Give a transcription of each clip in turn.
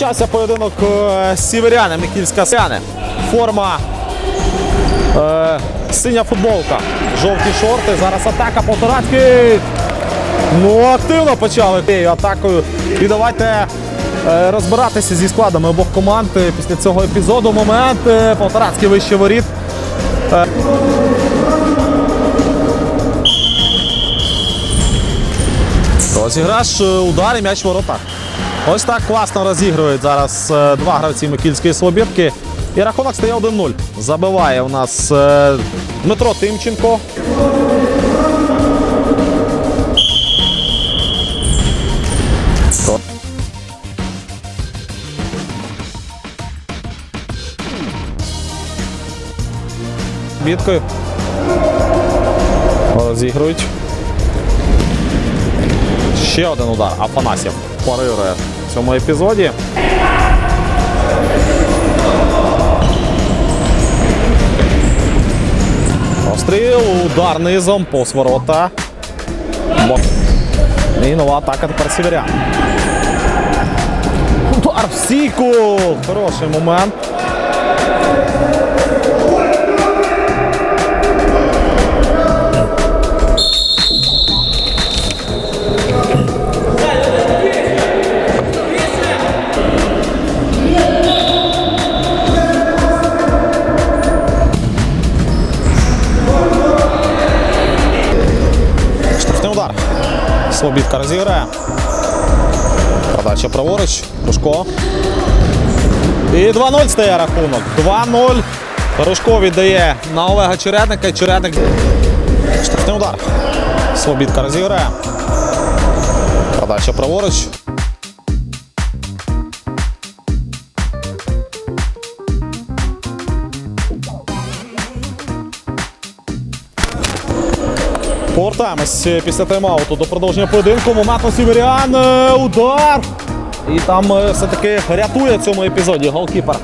Розпочався поєдинок е, з Микільська Сяне. Форма е, синя футболка, жовті шорти. Зараз атака Полторацький. Ну, активно почали тією атакою. І давайте е, розбиратися зі складами обох команд е, після цього епізоду. Момент е, Полторацький вище воріт. Е. Розіграш, удар і м'яч в воротах. Ось так класно розігрують зараз е, два гравці Микільської Слобідки. І рахунок стає 1-0. Забиває у нас е, Дмитро Тимченко. Біткою. Розігрують. Ще один удар. Афанасів парирує в цьому епізоді. Постріл, удар низом, повз ворота. І нова атака тепер Сіверян. Удар в стійку. Хороший момент. Слобідка розіграє. Подача праворуч. Рушко. І 2-0 стає рахунок. 2-0. Рушко віддає на Олега Чередника. Чередник. Штрафний удар. Слобідка розіграє. Подача праворуч. Повертаємось після тайм-ауту до продовження поєдинку. Момент на Сіверіан. е, Удар. І там е, все-таки рятує цьому епізоді голкіпер.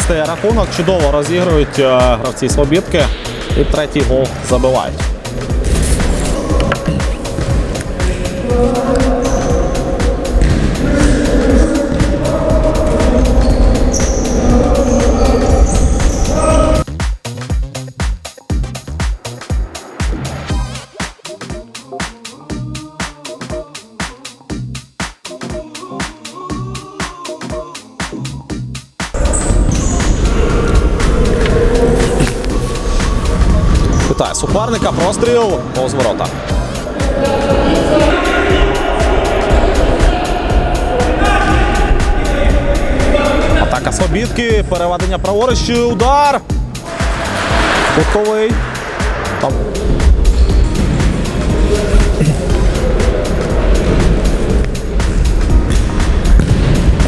Стає рахунок, чудово розігрують е, гравці Слобідки. І третій гол забивають. Питає суперника, простріл, повз ворота. Атака Слобідки, переведення праворуч, удар. Кутовий. Там.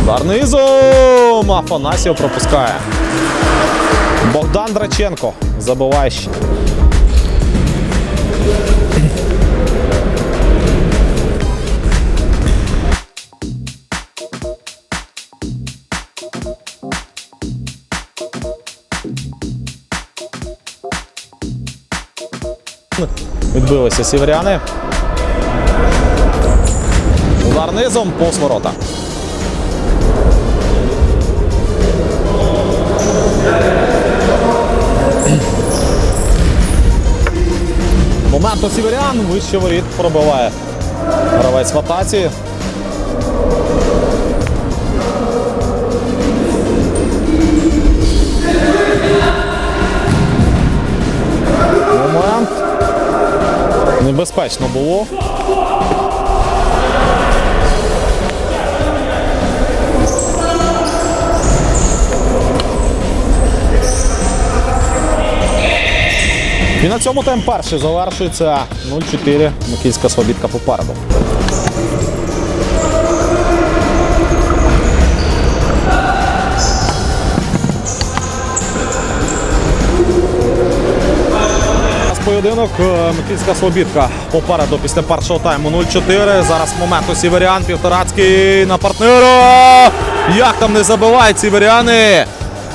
Удар низом. Афанасьєв пропускає. Богдан Драченко забиває ще. Відбилися сіверяни. Удар низом повз. Момент у сіверян, вище воріт пробиває гравець в атаці. Небезпечно було. І на цьому тайм перший завершується 0-4. Микільська свобідка попереду. Поєдинок. Е, Микільська Слобідка попереду після першого тайму 0-4. Зараз момент у Сіверян. Півторацький на партнера. Як там не забивають сіверяни.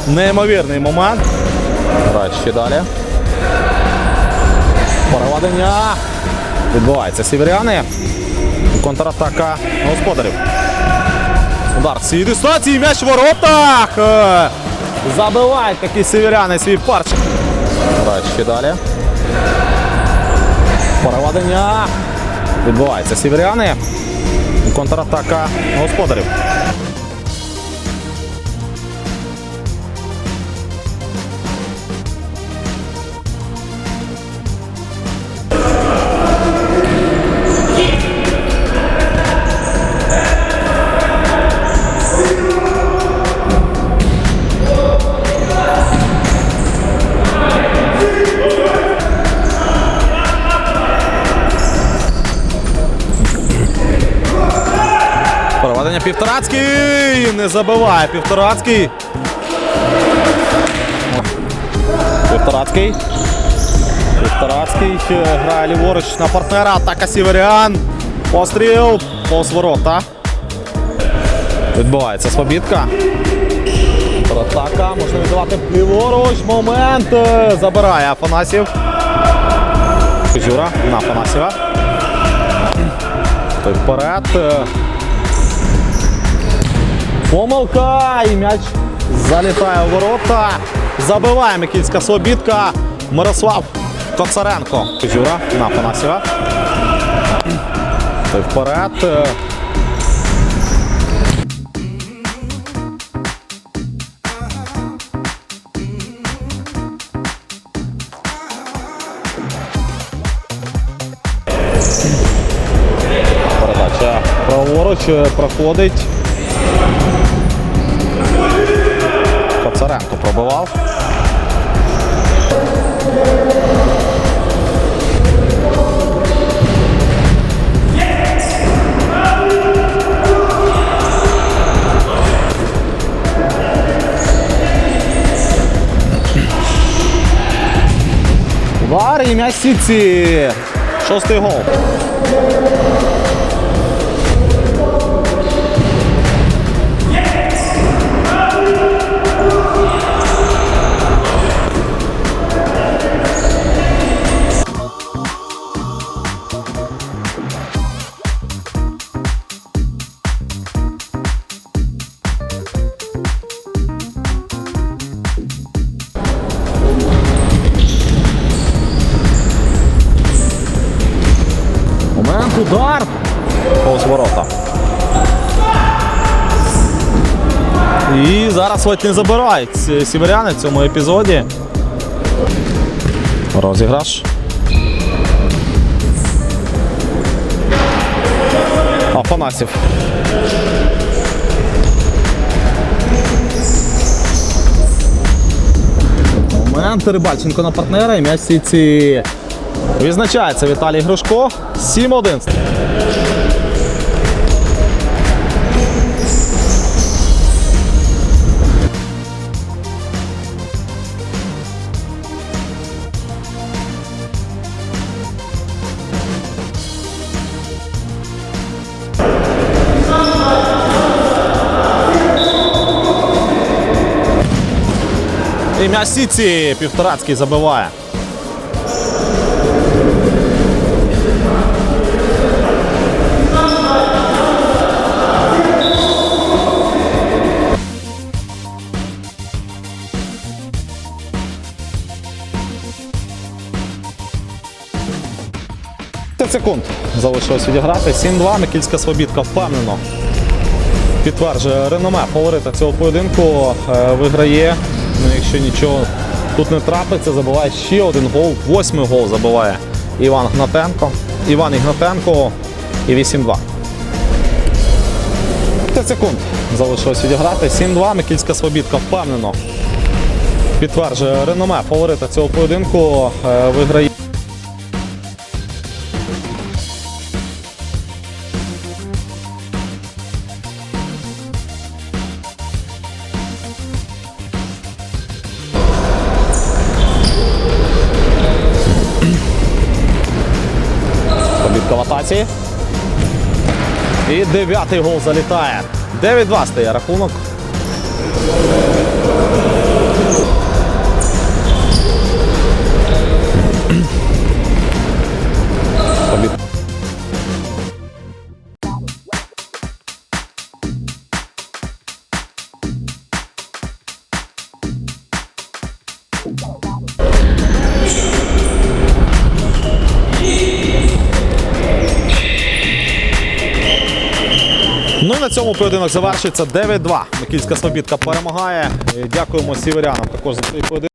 Неймовірний момент. Грають ще далі. Переведення. Відбувається сіверяни. Контратака господарів. Удар з цієї дистанції. М'яч в воротах. Е, Забивають такі сіверяни свій парч. Грають ще далі. Переведення. Відбувається сіверяни. Контратака господарів. Півторацький. Не забиває Півторацький. Півторацький. Півторацький е, грає ліворуч на партнера. Атака Сіверян. Постріл. Повз ворота. Відбувається Слобідка. Атака. Можна віддавати ліворуч. Момент. Е, Забирає Афанасів. Кузюра на Афанасєва. Вперед. Помилка і м'яч залітає у ворота. Забиває Микільська Слобідка. Мирослав Коцаренко. Кузюра на Афанасєва. Той вперед. Передача праворуч е, проходить. Коцаренко пробивав. Удар і м'яч сітці. Шостий гол. Удар. Повз ворота. І зараз ледь не забирають сіверяни в цьому епізоді. Розіграш. Афанасів. Момент Рибальченко на партнера і м'яч ці. Відзначається Віталій Грушко. 7-1. І м'яч Сіці Півторацький забиває. Секунд залишилось відіграти. 7-2. Микільська Слобідка впевнено підтверджує реноме фаворита цього поєдинку. Е, Виграє. Ну, якщо нічого тут не трапиться, забиває ще один гол. Восьмий гол забиває Іван Гнатенко. Іван Ігнатенко і 8-2. 5 секунд залишилось відіграти. 7-2. Микільська Слобідка впевнено підтверджує реноме фаворита цього поєдинку. Е, Виграє. Свобідка в атаці. І дев'ятий гол залітає. 9-2 стає рахунок. Ну на цьому поєдинок завершується 9-2. Микільська Слобідка перемагає. Дякуємо сіверянам також за цей поєдинок.